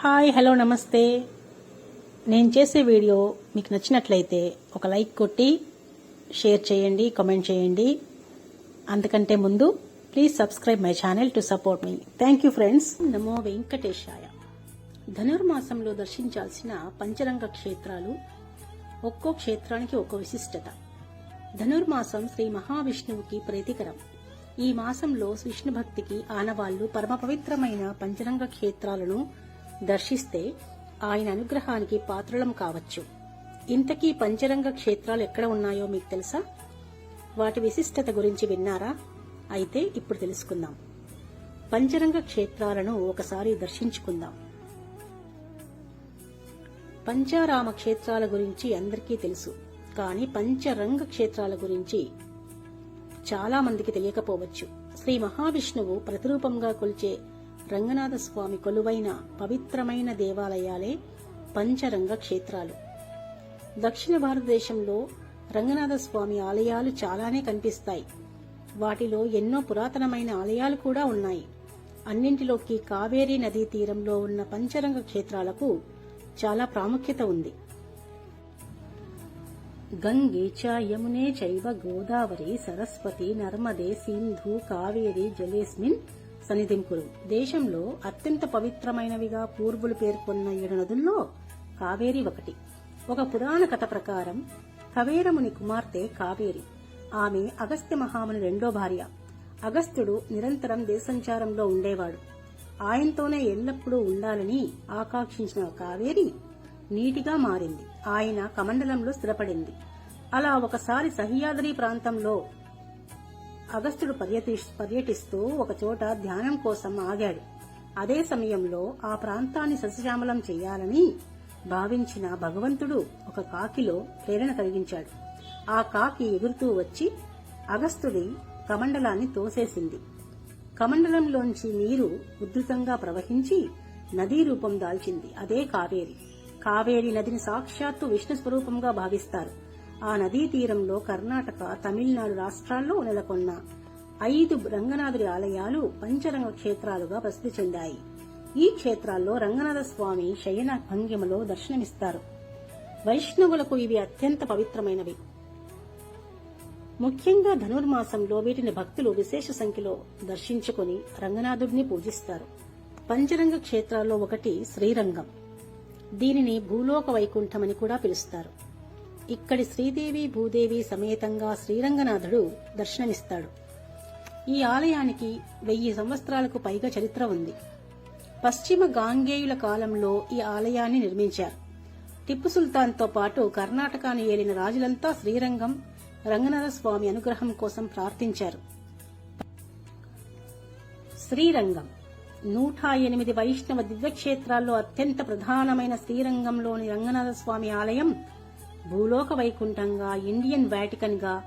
Hi hello నమస్తే. నేను చేసే వీడియో మీకు నచ్చినట్లయితే ఒక లైక్ కొట్టి షేర్ చేయండి కామెంట్ చేయండి. అంతకంటే ముందు please subscribe my channel to support me. Thank you friends నమో వెంకటేశాయ. ధనుర్మాసంలో దర్శించాల్సిన పంచరంగ క్షేత్రాలు ఒక్కో క్షేత్రానికి ఒక్కో విశిష్టత. ధనుర్మాసం శ్రీ మహావిష్ణువుకి ప్రీతికరం. ఈ మాసంలో విష్ణు భక్తికి ఆనవాళ్ళు పరమ పవిత్రమైన పంచరంగ క్షేత్రాలను దర్శిస్తే ఆయన అనుగ్రహానికి పాత్రలం కావచ్చు. ఇంతకీ పంచరంగ క్షేత్రాలు ఎక్కడ ఉన్నాయో మీకు తెలుసా? వాటి విశిష్టత గురించి విన్నారా? అయితే ఇప్పుడు తెలుసుకుందాం. పంచరంగ క్షేత్రాలను ఒకసారి దర్శించుకుందాం. పంచారామ క్షేత్రాల గురించి అందరికీ తెలుసు. కానీ పంచరంగ క్షేత్రాల గురించి చాలా మందికి తెలియకపోవచ్చు. శ్రీ మహావిష్ణువు ప్రతిరూపంగా కొలిచే రంగనాథస్వామి కొలువైన పవిత్రమైన దేవాలయాలే పంచరంగ క్షేత్రాలు. దక్షిణ భారతదేశంలో రంగనాథస్వామి ఆలయాలు చాలానే కనిపిస్తాయి. వాటిలో ఎన్నో పురాతనమైన ఆలయాలు కూడా ఉన్నాయి. అన్నింటిలోకి కావేరీ నదీ తీరంలో ఉన్న పంచరంగ క్షేత్రాలకు చాలా ప్రాముఖ్యత ఉంది. గంగే చ యమునే చైవ గోదావరి సరస్వతి నర్మదే సింధు కావేరి జలేస్మిన్ సన్నిధింపులు. దేశంలో అత్యంత పవిత్రమైనవిగా పూర్వులు పేర్కొన్న ఏడు నదుల్లో కావేరి ఒకటి. ఒక పురాణ కథ ప్రకారం కవేరముని కుమార్తె కావేరి. ఆమె అగస్త్య మహాముని రెండో భార్య. అగస్త్యుడు నిరంతరం దేశంచారంలో ఉండేవాడు. ఆయనతోనే ఎల్లప్పుడూ ఉండాలని ఆకాంక్షించిన కావేరి నీటిగా మారింది. ఆయన కమండలంలో స్థిరపడింది. అలా ఒకసారి సహ్యాద్రి ప్రాంతంలో అగస్త్యుడు పర్యటి- పర్యటిస్తూ ఒకచోట ధ్యానం కోసం ఆగాడు. అదే సమయంలో ఆ ప్రాంతాన్ని సస్యశ్యామలం చేయాలని భావించిన భగవంతుడు ఒక కాకిలో ప్రేరణ కలిగించాడు. ఆ కాకి ఎగురుతూ వచ్చి అగస్త్యుడి కమండలాన్ని తోసేసింది. కమండలంలోంచి నీరు ఉధృతంగా ప్రవహించి నదీ రూపం దాల్చింది. అదే కావేరి. కావేరి నదిని సాక్షాత్తు విష్ణు స్వరూపంగా భావిస్తారు. ఆ నదీ తీరంలో కర్ణాటక తమిళనాడు రాష్ట్రాల్లో నెలకొన్న ఐదు రంగనాథుడి ఆలయాలు పంచరంగ క్షేత్రాలుగా ప్రసిద్ధి చెందాయి. ఈ క్షేత్రాల్లో రంగనాథ స్వామి శయన భంగిమలో దర్శనమిస్తారు. వైష్ణవులకు ఇవి అత్యంత పవిత్రమైనవి. ముఖ్యంగా ధనుర్మాసంలో వీటిని భక్తులు విశేష సంఖ్యలో దర్శించుకుని రంగనాథుడిని పూజిస్తారు. పంచరంగ క్షేత్రాల్లో ఒకటి శ్రీరంగం. దీనిని భూలోక వైకుంఠమని కూడా పిలుస్తారు. ఇక్కడి శ్రీదేవి భూదేవి సమేతంగా శ్రీరంగనాథుడు దర్శనమిస్తాడు. ఈ ఆలయానికి వెయ్యి సంవత్సరాలకు పైగా చరిత్ర ఉంది. పశ్చిమ గాంగేయుల కాలంలో ఈ ఆలయాన్ని నిర్మించారు. టిప్పు సుల్తాన్తో పాటు కర్ణాటకను ఏలిన రాజులంతా శ్రీరంగం రంగనాథస్వామి అనుగ్రహం కోసం ప్రార్థించారు. శ్రీరంగం. నూట ఎనిమిది వైష్ణవ దివ్యక్షేత్రాల్లో అత్యంత ప్రధానమైన శ్రీరంగంలోని రంగనాథస్వామి ఆలయం భూలోక వైకుంఠంగా ఇండియన్ వ్యాటికన్గా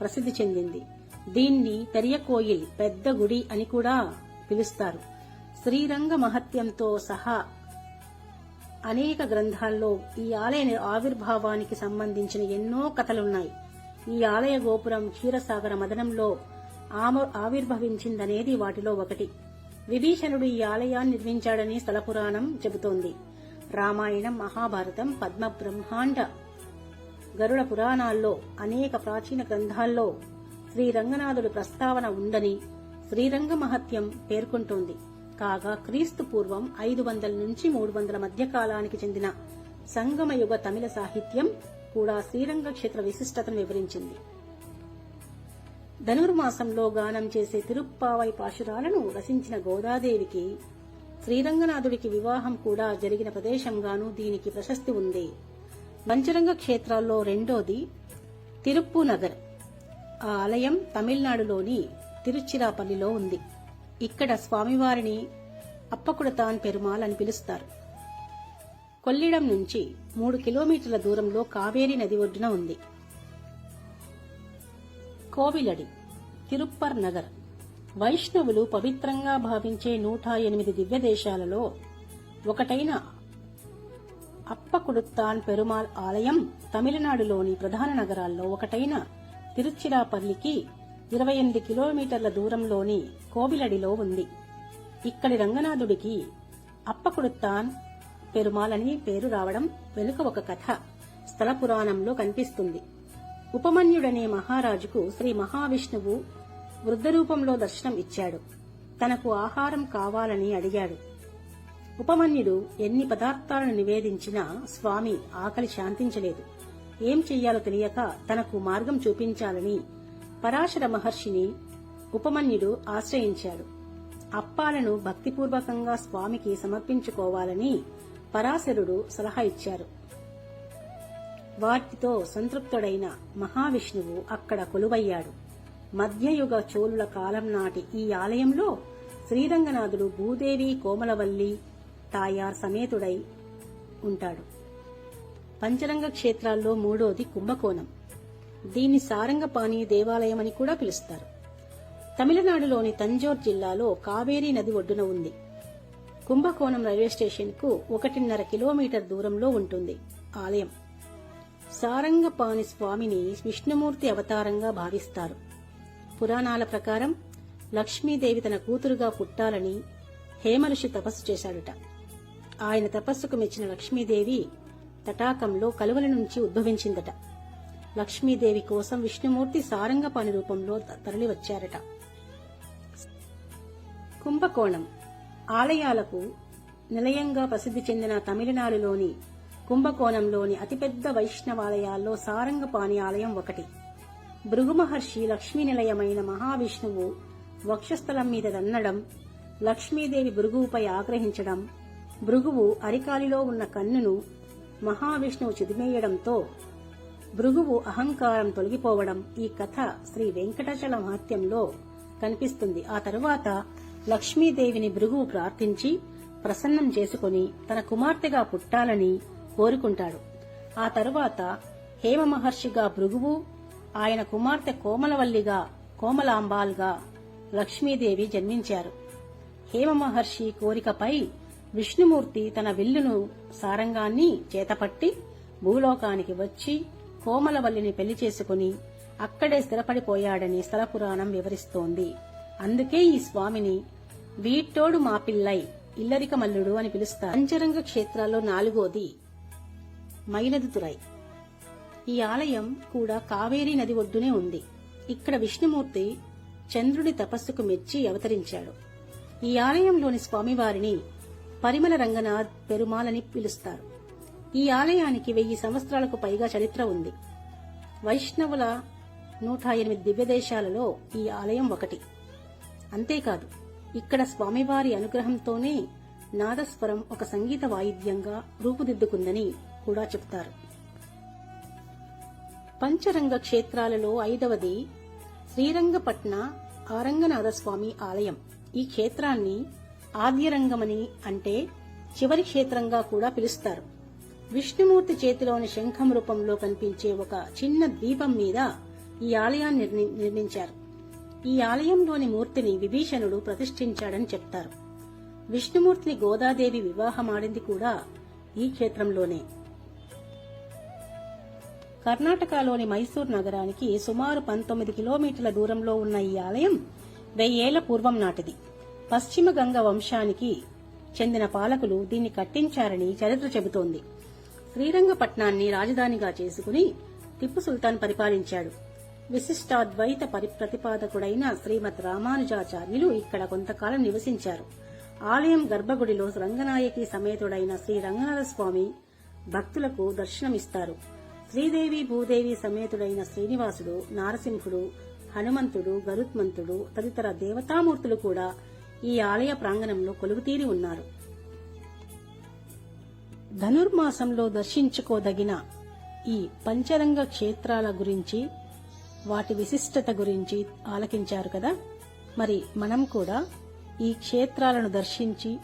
ప్రసిద్ధి చెందింది. దీన్ని తెరియకోయిల్ పెద్ద గుడి అని కూడా పిలుస్తారు. శ్రీరంగ మహత్యంతో సహా అనేక గ్రంథాల్లో ఈ ఆలయ ఆవిర్భావానికి సంబంధించిన ఎన్నో కథలున్నాయి. ఈ ఆలయ గోపురం క్షీరసాగర మదనంలో ఆమ- ఆవిర్భవించిందనేది వాటిలో ఒకటి. విభీషణుడు ఈ ఆలయాన్ని నిర్మించాడని స్థలపురాణం చెబుతోంది. రామాయణం మహాభారతం పద్మ బ్రహ్మాండ గరుడ పురాణాల్లో అనేక ప్రాచీన గ్రంథాల్లో శ్రీరంగనాథుడి ప్రస్తావన ఉందని శ్రీరంగ మహత్యం పేర్కొంటోంది. కాగా క్రీస్తు పూర్వం ఐదు వందల నుంచి మూడు వందల మధ్య కాలానికి చెందిన సంగమయుగ తమిళ సాహిత్యం కూడా శ్రీరంగ క్షేత్ర విశిష్టతను వివరించింది. ధనుర్మాసంలో గానం చేసే తిరుప్పావై పాశురాలను రచించిన గోదాదేవికి శ్రీరంగనాథుడికి వివాహం కూడా జరిగిన ప్రదేశంగానూ దీనికి ప్రశస్తి ఉంది. పంచరంగ క్షేత్రాల్లో రెండోది తిరుప్పు నగర్. ఆ ఆలయం తమిళనాడులోని తిరుచిరాపల్లిలో ఉంది. ఇక్కడ స్వామివారిని అప్పకుడతాన్ పెరుమాల్ అని పిలుస్తారు. కొల్లిడం నుంచి మూడు కిలోమీటర్ల దూరంలో కావేరీ నది ఒడ్డున ఉంది. కోవిలడి తిరుప్పర్ నగర్. వైష్ణవులు పవిత్రంగా భావించే నూట ఎనిమిది దివ్యదేశాలలో ఒకటైన అప్పకుడుత్తాన్ పెరుమాల్ ఆలయం తమిళనాడులోని ప్రధాన నగరాల్లో ఒకటైన తిరుచిరాపల్లికి ఇరవై ఎనిమిది కిలోమీటర్ల దూరంలోని కోవిలడిలో ఉంది. ఇక్కడి రంగనాథుడికి అప్పకుడుత్తాన్ పెరుమాల్ అని పేరు రావడం వెనుక ఒక కథ స్థల పురాణంలో కనిపిస్తుంది. ఉపమన్యుడనే మహారాజుకు శ్రీ మహావిష్ణువు వృద్ధరూపంలో దర్శనం ఇచ్చాడు. తనకు ఆహారం కావాలని అడిగాడు. ఉపమన్యుడు ఎన్ని పదార్థాలను నివేదించినా స్వామి ఆకలి శాంతించలేదు. ఏం చెయ్యాలో తెలియక తనకు మార్గం చూపించాలని పరాశర మహర్షిని ఉపమన్యుడు ఆశ్రయించాడు. అప్పాలను భక్తిపూర్వకంగా స్వామికి సమర్పించుకోవాలని పరాశరుడు సలహా ఇచ్చారు. వాటితో సంతృప్తుడైన మహావిష్ణువు అక్కడ కొలువయ్యాడు. మధ్యయుగ చోళుల కాలం నాటి ఈ ఆలయంలో శ్రీరంగనాథుడు భూదేవి కోమలవల్లి తాయార్ సమేతుడై ఉంటాడు. పంచరంగ క్షేత్రాల్లో మూడోది కుంభకోణం. దీన్ని సారంగపాణి దేవాలయం అని కూడా పిలుస్తారు. తమిళనాడులోని తంజోర్ జిల్లాలో కావేరీ నది ఒడ్డున ఉంది. కుంభకోణం రైల్వే స్టేషన్కు ఒకటిన్నర కిలోమీటర్ దూరంలో ఉంటుంది ఆలయం. సారంగపాణి స్వామిని విష్ణుమూర్తి అవతారంగా భావిస్తారు. పురాణాల ప్రకారం లక్ష్మీదేవి తన కూతురుగా పుట్టాలని హేమఋషి తపస్సు చేశాడుట. ఆయన తపస్సుకు మెచ్చిన లక్ష్మీదేవి తటాకంలో కలువల నుంచి ఉద్భవించిందట. లక్ష్మీదేవి కోసం విష్ణుమూర్తి సారంగపాణి రూపంలో తరలివచ్చారట. కుంభకోణం. ఆలయాలకు నిలయంగా ప్రసిద్ధి చెందిన తమిళనాడులోని కుంభకోణంలోని అతిపెద్ద వైష్ణవాలయాల్లో సారంగపాణి ఆలయం ఒకటి. భృగు మహర్షి లక్ష్మీ నిలయమైన మహావిష్ణువు వక్షస్థలం మీద దన్నడం లక్ష్మీదేవి భృగువుపై ఆగ్రహించడం భృగువు అరికాలిలో ఉన్న కన్నును మహావిష్ణువు చిదిమేయడంతో భృగువు అహంకారం తొలగిపోవడం ఈ కథ శ్రీ వెంకటాచల మహత్యంలో కనిపిస్తుంది. ఆ తరువాత లక్ష్మీదేవిని భృగువు ప్రార్థించి ప్రసన్నం చేసుకుని తన కుమార్తెగా పుట్టాలని కోరుకుంటాడు. ఆ తరువాత హేమ మహర్షిగా భృగువు ఆయన కుమార్తె కోమలవల్లిగా కోమలాంబాల్గా లక్ష్మీదేవి జన్మించారు. హేమ మహర్షి కోరికపై విష్ణుమూర్తి తన విల్లును సారంగాన్ని చేతపట్టి భూలోకానికి వచ్చి కోమలవల్లిని పెళ్ళి చేసుకుని అక్కడే స్థిరపడిపోయాడని స్థలపురాణం వివరిస్తోంది. అందుకే ఈ స్వామిని వీట్టోడు మా పిల్లై ఇల్లరిక మల్లుడు అని పిలుస్తారు. పంచరంగ క్షేత్రాల్లో నాలుగోది మైలదుతురై ఈ ఆలయం కూడా కావేరీ నది ఒడ్డునే ఉంది. ఇక్కడ విష్ణుమూర్తి చంద్రుడి తపస్సుకు మెచ్చి అవతరించాడు. ఈ ఆలయంలోని స్వామివారిని పరిమళ రంగనాథ్ పెరుమాలని పిలుస్తారు. ఈ ఆలయానికి వెయ్యి సంవత్సరాలకు పైగా చరిత్ర ఉంది. వైష్ణవుల నూట ఎనిమిది దివ్యదేశాలలో ఈ ఆలయం ఒకటి. అంతేకాదు ఇక్కడ స్వామివారి అనుగ్రహంతోనే నాదస్వరం ఒక సంగీత వాయిద్యంగా రూపుదిద్దుకుందని కూడా చెప్తారు. పంచరంగ క్షేత్రాలలో ఐదవది శ్రీరంగపట్న ఆరంగనాథస్వామి ఆలయం. ఈ క్షేత్రాన్ని ఆద్యరంగమని అంటే చివరి క్షేత్రంగా కూడా పిలుస్తారు. విష్ణుమూర్తి చేతిలోని శంఖం రూపంలో కనిపించే ఒక చిన్న ద్వీపం మీద ఈ ఆలయాన్ని నిర్మించారు. ఈ ఆలయంలోని మూర్తిని విభీషణుడు ప్రతిష్ఠించాడని చెప్తారు. విష్ణుమూర్తిని గోదాదేవి వివాహమాడింది కూడా ఈ క్షేత్రంలోనే. కర్ణాటకలోని మైసూర్ నగరానికి సుమారు పంతొమ్మిది కిలోమీటర్ల దూరంలో ఉన్న ఈ ఆలయం వెయ్యేళ్ళ పూర్వం నాటిది. పశ్చిమ గంగ వంశానికి చెందిన పాలకులు దీన్ని కట్టించారని చరిత్ర చెబుతోంది. శ్రీరంగపట్నాన్ని రాజధానిగా చేసుకుని టిప్పు సుల్తాన్ పరిపాలించాడు. విశిష్టాద్వైత పరి ప్రతిపాదకుడైన శ్రీమద్ రామానుజాచార్యులు ఇక్కడ కొంతకాలం నివసించారు. ఆలయం గర్భగుడిలో రంగనాయకి సమేతుడైన శ్రీ రంగనాథ స్వామి భక్తులకు దర్శనమిస్తారు. శ్రీదేవి భూదేవి సమేతుడైన శ్రీనివాసుడు నారసింహుడు హనుమంతుడు గరుత్మంతుడు తదితర దేవతామూర్తులు కూడా ఈ ఆలయ ప్రాంగణంలో కొలువుతీరి ఉన్నారు. ధనుర్మాసంలో దర్శించుకోదగిన ఈ పంచరంగ క్షేత్రాల గురించి వాటి విశిష్టత గురించి ఆలకించారు కదా? మరి మనం కూడా ఈ క్షేత్రాలను దర్శించి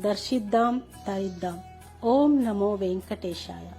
దర్శిద్దాం తరిద్దాం. ఓం నమో వెంకటేశాయ.